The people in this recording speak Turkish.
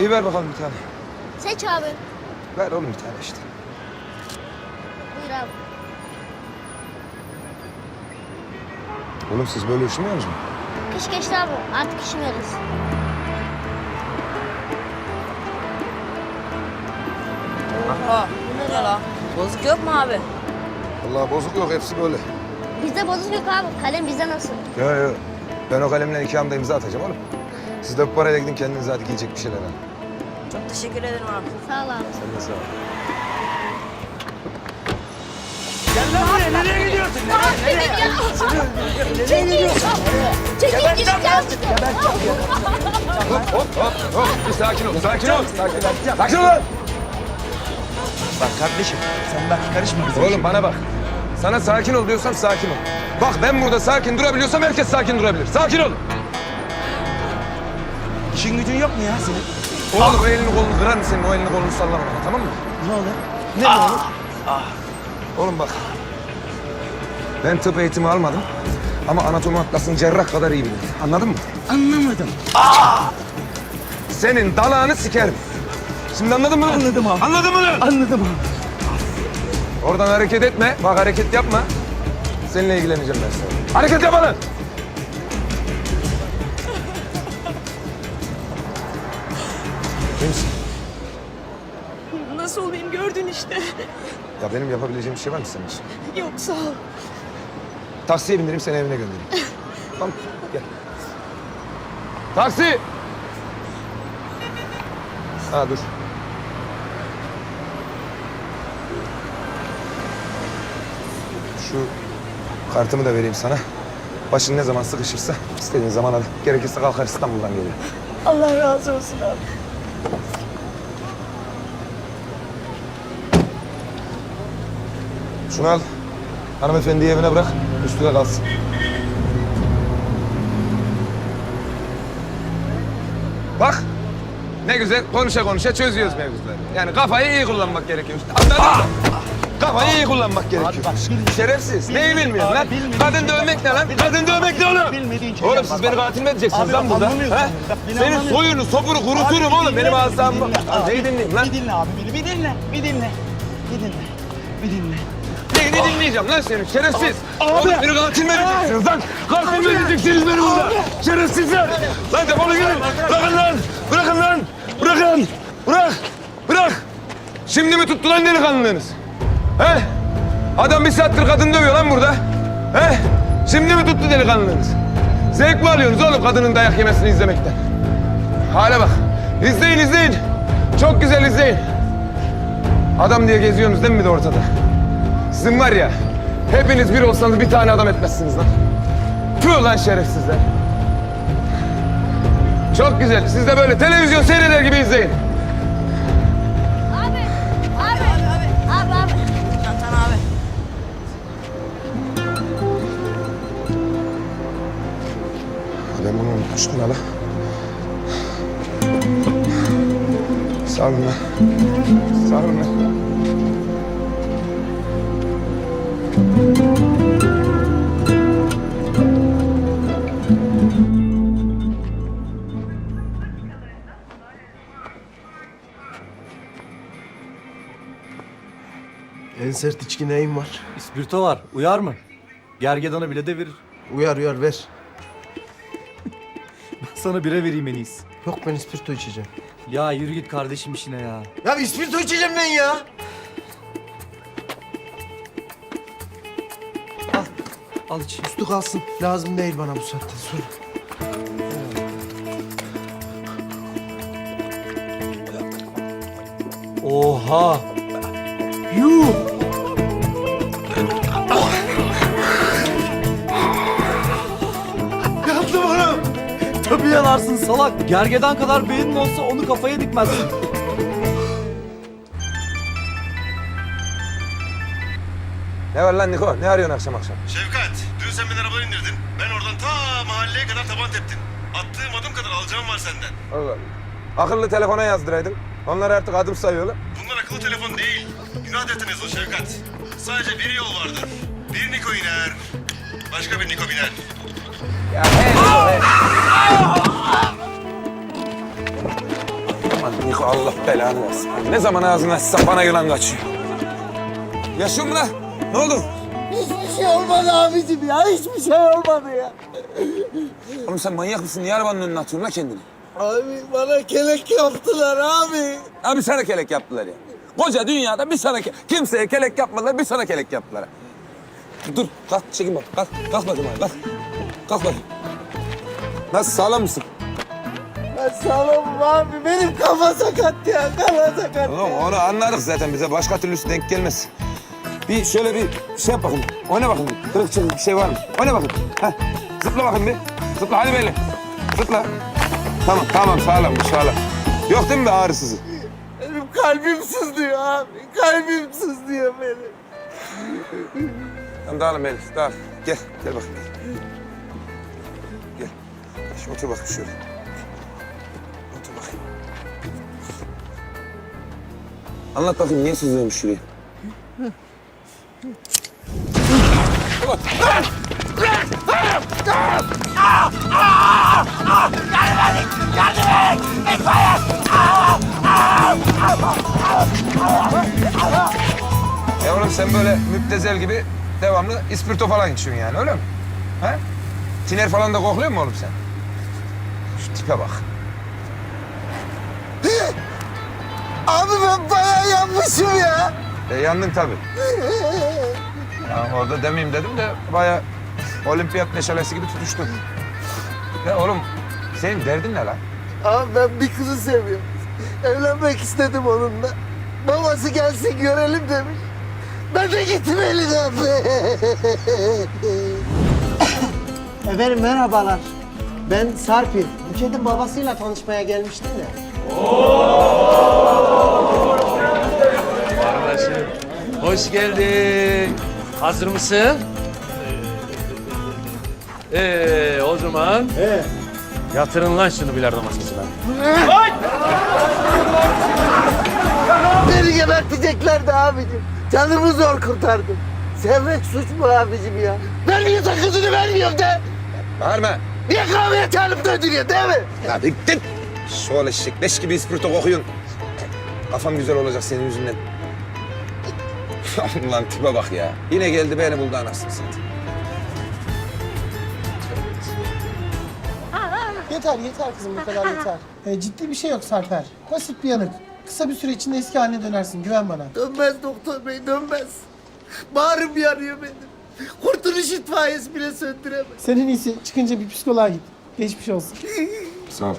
İyi ver bakalım bir tane. Seç abi. Ver oğlum bir tane işte. Buyur abi. Oğlum siz böyle üşümüyor musunuz? Kış geçti abi. Artık üşümüyoruz. Aa, bu ne la? Bozuk yok mu abi? Vallahi bozuk yok hepsi böyle. Bizde bozuk yok abi. Kalem bizde nasıl? Yok yok. Ben o kalemle iki anda imza atacağım oğlum. Siz de bu parayla gidin kendinize hadi giyecek bir şeyler alın. Çok teşekkür ederim abi. Sağ ol abi. Sen de sağ ol. Çekil gideceğim. Hop hop hop hop. Bir sakin ol, sakin ol. Sakin ol. Sakin ol lan. Bak kardeşim sen bak karışma bize. Oğlum bana bak. Sana sakin ol diyorsam sakin ol. Bak ben burada sakin durabiliyorsam herkes sakin durabilir. Sakin ol. İşin gücün yok mu ya senin? Oğlum o elini kolunu kırar mısın? O elini kolunu sallama bana tamam mı? Ne olur? Ne ne olur? Oğlum bak. Ben tıp eğitimi almadım. Ama anatomi atlasını cerrah kadar iyi bilirim. Anladın mı? Anlamadım. Senin dalağını sikerim. Şimdi anladın mı? Anladım abi. Anladın mı? Anladım abi. Oradan hareket etme. Bak hareket yapma. Seninle ilgileneceğim ben sana. Hareket yapma işte. Ya benim yapabileceğim bir şey var mı senin için? Yok sağ ol. Taksiye bindireyim seni evine göndereyim. tamam gel. Taksi! Ha dur. Şu kartımı da vereyim sana. Başın ne zaman sıkışırsa istediğin zaman al. Gerekirse kalkar İstanbul'dan geliyor. Allah razı olsun abi. Şunu al. Hanımefendiyi evine bırak. Üstüne kalsın. Bak. Ne güzel konuşa konuşa çözüyoruz mevzuları. Yani kafayı iyi kullanmak gerekiyor. Anladın mı? Kafayı iyi kullanmak gerekiyor. bak, bil- Şerefsiz. Neyi bilmiyorsun Abi, lan? bilmediğin Kadın dövmek ne lan? Kadın dövmek ne oğlum? Bilmediğin Oğlum siz bak. beni katil mi edeceksiniz Abi, lan bak, burada? anlamıyorsun. Bak, beni Senin anlamıyorsun. soyunu, sopunu kuruturum oğlum. Benim bir dinle. Neyi dinleyeyim lan? Bir dinle abi beni bir dinle. Bir dinle. Bir dinle. Bir dinle. Neyini dinleyeceğim lan senin şerefsiz. Abi. Oğlum beni katil mi edeceksiniz lan? Katil mi edeceksiniz beni burada? Şerefsizler. Lan defolun gidin. Bırakın lan. Bırakın lan. Bırakın. Bırak. Bırak. Şimdi mi tuttu lan delikanlılığınız? He? Adam bir saattir kadın dövüyor lan burada. He? Şimdi mi tuttu delikanlılığınız? Zevk mi alıyorsunuz oğlum kadının dayak yemesini izlemekten? Hale bak. İzleyin izleyin. Çok güzel izleyin. Adam diye geziyorsunuz değil mi bir de ortada? Sizin var ya, hepiniz bir olsanız bir tane adam etmezsiniz lan. Tüh lan şerefsizler. Çok güzel. Siz de böyle televizyon seyreder gibi izleyin. Abi. Abi. Abi abi. Çantan abi. Ben bunu unutmuştum hala. Sağ olun lan. Sağ olun lan. En sert içki neyin var? İspirto var. Uyar mı? Gergedanı bile devirir. Uyar uyar ver. Sana bire vereyim en iyisi. Yok ben ispirto içeceğim. Ya yürü git kardeşim işine ya. Ya ispirto içeceğim ben ya. Al. Al iç. Üstü kalsın. Lazım değil bana bu saatten sonra. Oha. Yuh! Yanarsın salak. Gergedan kadar beynin olsa onu kafaya dikmezsin. Ne var lan Niko? Ne arıyorsun akşam akşam? Şevkat, dün sen beni arabadan indirdin. Ben oradan ta mahalleye kadar taban teptin. Attığım adım kadar alacağım var senden. Allah Allah. Akıllı telefona yazdıraydım. Onlar artık adım sayıyorlar. Bunlar akıllı telefon değil. Günah defterinez o Şevkat. Sadece bir yol vardır. Bir Niko iner. Başka bir Niko biner. Ya hey, hey. Allah belanı versin. Ne zaman ağzını açsam bana yılan kaçıyor. Yaşıyor mu lan? Ne oldu? Hiçbir şey olmadı abicim ya. Hiçbir şey olmadı ya. Oğlum sen manyak mısın? Niye arabanın önüne atıyorsun lan kendini? Abi bana kelek yaptılar abi. Abi sana kelek yaptılar ya. Koca dünyada bir sana ke- kimseye kelek yapmadılar, bir sana kelek yaptılar. Dur, kalk çekin bak. Kalk, kalk bakayım abi, kalk. Kalk bakayım. Nasıl, sağlam mısın? Ben sağlamım abi. Benim kafa sakat ya. Kafa sakat Oğlum ya. onu anladık zaten bize başka türlüsü denk gelmez. Bir şöyle bir şey yap bakayım. Oyna bir. Kırık çırık bir şey var mı? Oyna bakayım. Heh. Zıpla bakayım bir. Zıpla hadi böyle. Zıpla. Tamam tamam sağlam sağlam. Yok değil mi bir ağrısızı? Benim kalbim sızlıyor abi. Kalbim sızlıyor benim. Tamam dağılın Elif dağıl. Gel gel bakayım. Gel. Şu otur bakayım şöyle. Anlat bakayım niye sızlıyormuş şuraya? E oğlum sen böyle müptezel gibi devamlı ispirto falan içiyorsun yani öyle mi? He? Tiner falan da kokluyor mu oğlum sen? Şu tipe bak. Abi ben bayağı yanmışım ya. E yandın tabii. Ya orada demeyeyim dedim de bayağı olimpiyat meşalesi gibi tutuştun. Ya oğlum senin derdin ne lan? Abi ben bir kızı seviyorum. Evlenmek istedim onunla. Babası gelsin görelim demiş. Ben de gitmeliyim abi. Efendim merhabalar. Ben Sarpil. Buket'in babasıyla tanışmaya gelmiştim de. Hoş geldin. Hazır mısın? Ee, o zaman... Yatırın lan şunu bilardo masasına. Beni geberteceklerdi abicim. Canımı zor kurtardım. Sevmek suç mu abicim ya? Ben niye sakızını vermiyorum de? Bağırma. Niye kahveye çağırıp döndürüyor değil mi? Ya bir git. Şöyle eşek leş gibi ispirto kokuyorsun. Kafam güzel olacak senin yüzünden. Ulan tipe bak ya. Yine geldi beni buldu anasını satayım. Yeter yeter kızım bu kadar yeter. E, ciddi bir şey yok Sarper. Basit bir yanık. Kısa bir süre içinde eski haline dönersin güven bana. Dönmez doktor bey dönmez. Bağrım yanıyor benim. Kurtuluş itfaiyesi bile söndüremez. Senin iyisi çıkınca bir psikoloğa git. Geçmiş olsun. Sağ ol.